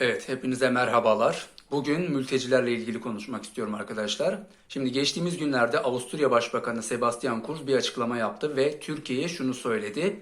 Evet, hepinize merhabalar. Bugün mültecilerle ilgili konuşmak istiyorum arkadaşlar. Şimdi geçtiğimiz günlerde Avusturya Başbakanı Sebastian Kurz bir açıklama yaptı ve Türkiye'ye şunu söyledi.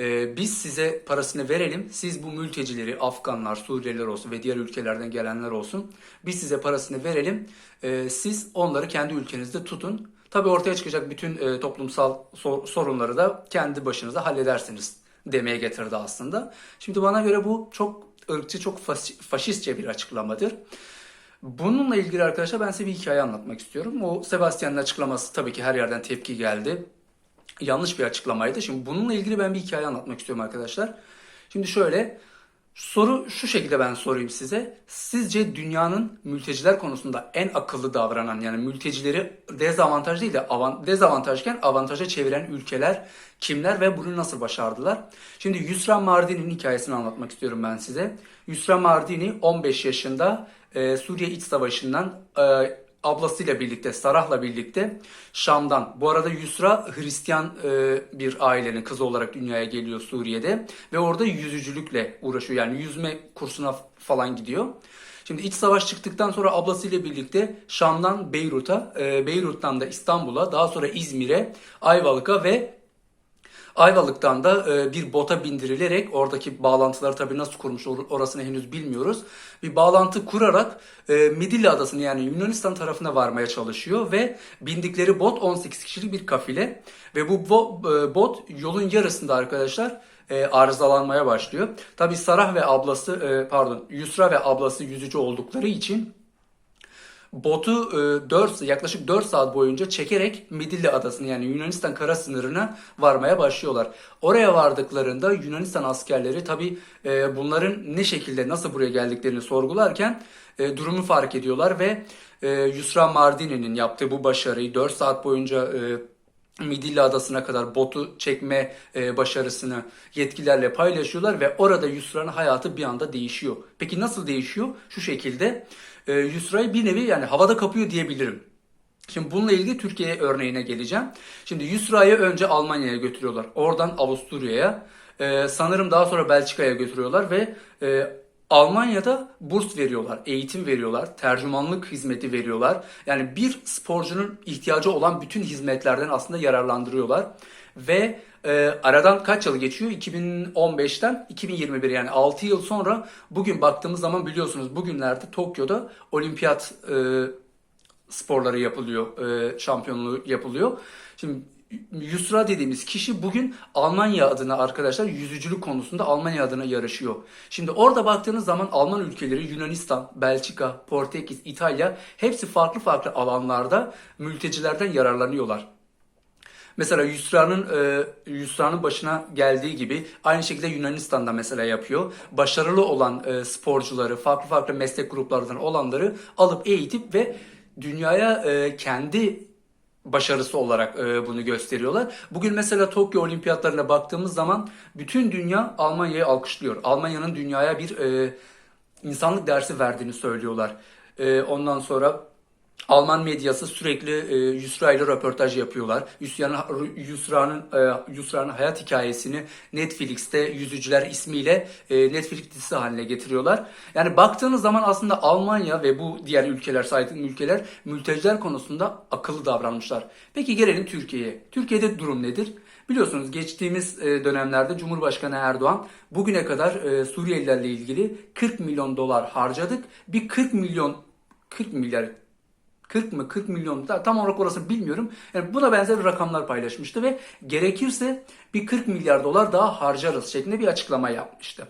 Ee, biz size parasını verelim, siz bu mültecileri Afganlar, Suriyeliler olsun ve diğer ülkelerden gelenler olsun, biz size parasını verelim, Ee, siz onları kendi ülkenizde tutun. Tabii ortaya çıkacak bütün e, toplumsal sor- sorunları da kendi başınıza halledersiniz demeye getirdi aslında. Şimdi bana göre bu çok ırkçı, çok faşistçe bir açıklamadır. Bununla ilgili arkadaşlar ben size bir hikaye anlatmak istiyorum. O Sebastian'ın açıklaması tabii ki her yerden tepki geldi. Yanlış bir açıklamaydı. Şimdi bununla ilgili ben bir hikaye anlatmak istiyorum arkadaşlar. Şimdi şöyle soru şu şekilde ben sorayım size. Sizce dünyanın mülteciler konusunda en akıllı davranan yani mültecileri dezavantaj değil de avant, dezavantajken avantaja çeviren ülkeler kimler ve bunu nasıl başardılar? Şimdi Yusra Mardin'in hikayesini anlatmak istiyorum ben size. Yusra Mardini 15 yaşında e, Suriye İç Savaşı'ndan e, ablasıyla birlikte, Sarah'la birlikte Şam'dan. Bu arada Yusra Hristiyan e, bir ailenin kızı olarak dünyaya geliyor Suriye'de ve orada yüzücülükle uğraşıyor. Yani yüzme kursuna falan gidiyor. Şimdi iç savaş çıktıktan sonra ablasıyla birlikte Şam'dan Beyrut'a, e, Beyrut'tan da İstanbul'a, daha sonra İzmir'e, Ayvalık'a ve Ayvalık'tan da e, bir bota bindirilerek oradaki bağlantıları tabii nasıl kurmuş or- orasını henüz bilmiyoruz. Bir bağlantı kurarak e, Midilli Adası'nı yani Yunanistan tarafına varmaya çalışıyor ve bindikleri bot 18 kişilik bir kafile ve bu e, bot yolun yarısında arkadaşlar arızalanmaya başlıyor. Tabii Sarah ve ablası pardon Yusra ve ablası yüzücü oldukları için botu e, 4 yaklaşık 4 saat boyunca çekerek Midilli adasını yani Yunanistan kara sınırına varmaya başlıyorlar. Oraya vardıklarında Yunanistan askerleri tabi bunların ne şekilde nasıl buraya geldiklerini sorgularken e, durumu fark ediyorlar ve e, Yusra Mardini'nin yaptığı bu başarıyı 4 saat boyunca e, Midilli Adası'na kadar botu çekme e, başarısını yetkililerle paylaşıyorlar ve orada Yusra'nın hayatı bir anda değişiyor. Peki nasıl değişiyor? Şu şekilde e, Yusra'yı bir nevi yani havada kapıyor diyebilirim. Şimdi bununla ilgili Türkiye örneğine geleceğim. Şimdi Yusra'yı önce Almanya'ya götürüyorlar. Oradan Avusturya'ya. e, sanırım daha sonra Belçika'ya götürüyorlar ve e, Almanya'da burs veriyorlar, eğitim veriyorlar, tercümanlık hizmeti veriyorlar. Yani bir sporcunun ihtiyacı olan bütün hizmetlerden aslında yararlandırıyorlar. Ve e, aradan kaç yıl geçiyor? 2015'ten 2021 yani 6 yıl sonra bugün baktığımız zaman biliyorsunuz bugünlerde Tokyo'da olimpiyat e, sporları yapılıyor, e, şampiyonluğu yapılıyor. Şimdi Yusra dediğimiz kişi bugün Almanya adına arkadaşlar yüzücülük konusunda Almanya adına yarışıyor. Şimdi orada baktığınız zaman Alman ülkeleri Yunanistan, Belçika, Portekiz, İtalya hepsi farklı farklı alanlarda mültecilerden yararlanıyorlar. Mesela Yusra'nın e, Yusra'nın başına geldiği gibi aynı şekilde Yunanistan'da mesela yapıyor. Başarılı olan e, sporcuları, farklı farklı meslek gruplarından olanları alıp eğitip ve dünyaya e, kendi başarısı olarak e, bunu gösteriyorlar. Bugün mesela Tokyo Olimpiyatlarına baktığımız zaman bütün dünya Almanya'yı alkışlıyor. Almanya'nın dünyaya bir e, insanlık dersi verdiğini söylüyorlar. E, ondan sonra Alman medyası sürekli e, Yusra ile röportaj yapıyorlar. Yusra'nın Yusra'nın e, Yusra'nın hayat hikayesini Netflix'te Yüzücüler ismiyle e, Netflix dizisi haline getiriyorlar. Yani baktığınız zaman aslında Almanya ve bu diğer ülkeler, saydığım ülkeler mülteciler konusunda akıllı davranmışlar. Peki gelelim Türkiye'ye. Türkiye'de durum nedir? Biliyorsunuz geçtiğimiz e, dönemlerde Cumhurbaşkanı Erdoğan bugüne kadar e, Suriyelilerle ilgili 40 milyon dolar harcadık. Bir 40 milyon 40 milyar 40 mı 40 milyon tam olarak orasını bilmiyorum. Yani buna benzer rakamlar paylaşmıştı ve gerekirse bir 40 milyar dolar daha harcarız şeklinde bir açıklama yapmıştı.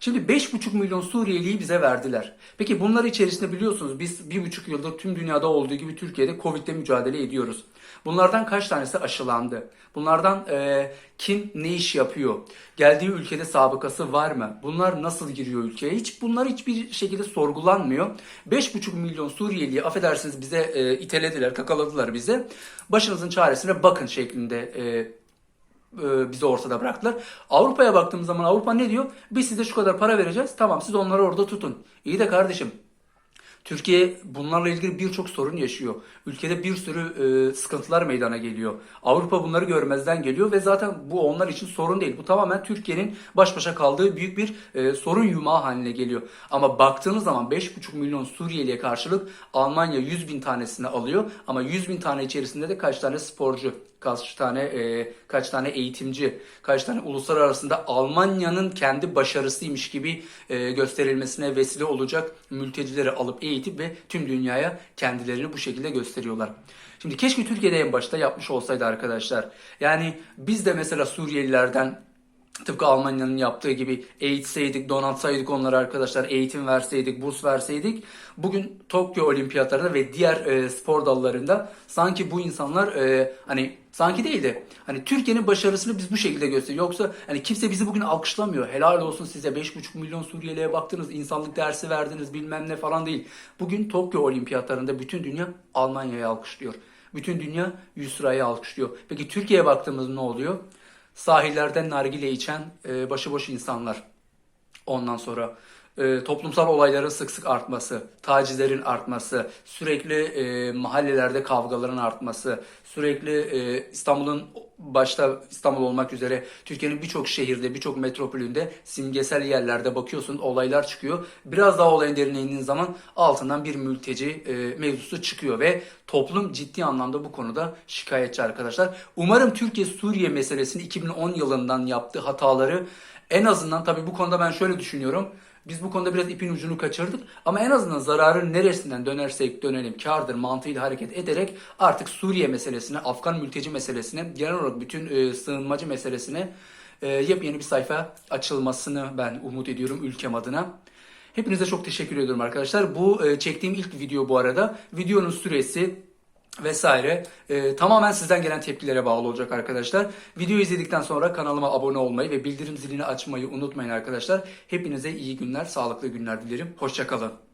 Şimdi 5,5 milyon Suriyeliyi bize verdiler. Peki bunlar içerisinde biliyorsunuz biz 1,5 yıldır tüm dünyada olduğu gibi Türkiye'de Covid'le mücadele ediyoruz. Bunlardan kaç tanesi aşılandı? Bunlardan e, kim ne iş yapıyor? Geldiği ülkede sabıkası var mı? Bunlar nasıl giriyor ülkeye? Hiç bunlar hiçbir şekilde sorgulanmıyor. 5,5 milyon Suriyeliyi affedersiniz bize e, itelediler, kakaladılar bize. Başınızın çaresine bakın şeklinde e, bizi ortada bıraktılar. Avrupa'ya baktığımız zaman Avrupa ne diyor? Biz size şu kadar para vereceğiz. Tamam siz onları orada tutun. İyi de kardeşim Türkiye bunlarla ilgili birçok sorun yaşıyor. Ülkede bir sürü e, sıkıntılar meydana geliyor. Avrupa bunları görmezden geliyor ve zaten bu onlar için sorun değil. Bu tamamen Türkiye'nin baş başa kaldığı büyük bir e, sorun yumağı haline geliyor. Ama baktığınız zaman 5,5 milyon Suriyeliye karşılık Almanya 100 bin tanesini alıyor. Ama 100 bin tane içerisinde de kaç tane sporcu, kaç tane e, kaç tane eğitimci, kaç tane uluslararası Almanya'nın kendi başarısıymış gibi e, gösterilmesine vesile olacak mültecileri alıp eğitip ve tüm dünyaya kendilerini bu şekilde gösteriyorlar. Şimdi keşke Türkiye'de en başta yapmış olsaydı arkadaşlar. Yani biz de mesela Suriyelilerden Tıpkı Almanya'nın yaptığı gibi eğitseydik, donatsaydık onlara arkadaşlar, eğitim verseydik, burs verseydik. Bugün Tokyo Olimpiyatlarında ve diğer e, spor dallarında sanki bu insanlar e, hani sanki değil de hani Türkiye'nin başarısını biz bu şekilde gösteriyor. Yoksa hani kimse bizi bugün alkışlamıyor. Helal olsun size 5,5 milyon Suriyeli'ye baktınız, insanlık dersi verdiniz bilmem ne falan değil. Bugün Tokyo Olimpiyatlarında bütün dünya Almanya'yı alkışlıyor. Bütün dünya Yusra'yı alkışlıyor. Peki Türkiye'ye baktığımızda ne oluyor? Sahillerden nargile içen e, başıboş insanlar. Ondan sonra e, toplumsal olayların sık sık artması, tacizlerin artması, sürekli e, mahallelerde kavgaların artması, sürekli e, İstanbul'un başta İstanbul olmak üzere Türkiye'nin birçok şehirde, birçok metropolünde simgesel yerlerde bakıyorsunuz olaylar çıkıyor. Biraz daha olayın derine indiğin zaman altından bir mülteci e, mevzusu çıkıyor ve toplum ciddi anlamda bu konuda şikayetçi arkadaşlar. Umarım Türkiye Suriye meselesini 2010 yılından yaptığı hataları en azından tabii bu konuda ben şöyle düşünüyorum. Biz bu konuda biraz ipin ucunu kaçırdık ama en azından zararın neresinden dönersek dönelim kardır mantığıyla hareket ederek artık Suriye meselesine, Afgan mülteci meselesine, genel olarak bütün e, sığınmacı meselesine e, yepyeni bir sayfa açılmasını ben umut ediyorum ülkem adına. Hepinize çok teşekkür ediyorum arkadaşlar. Bu e, çektiğim ilk video bu arada. Videonun süresi vesaire e, tamamen sizden gelen tepkilere bağlı olacak arkadaşlar. Videoyu izledikten sonra kanalıma abone olmayı ve bildirim zilini açmayı unutmayın arkadaşlar. Hepinize iyi günler, sağlıklı günler dilerim. Hoşçakalın.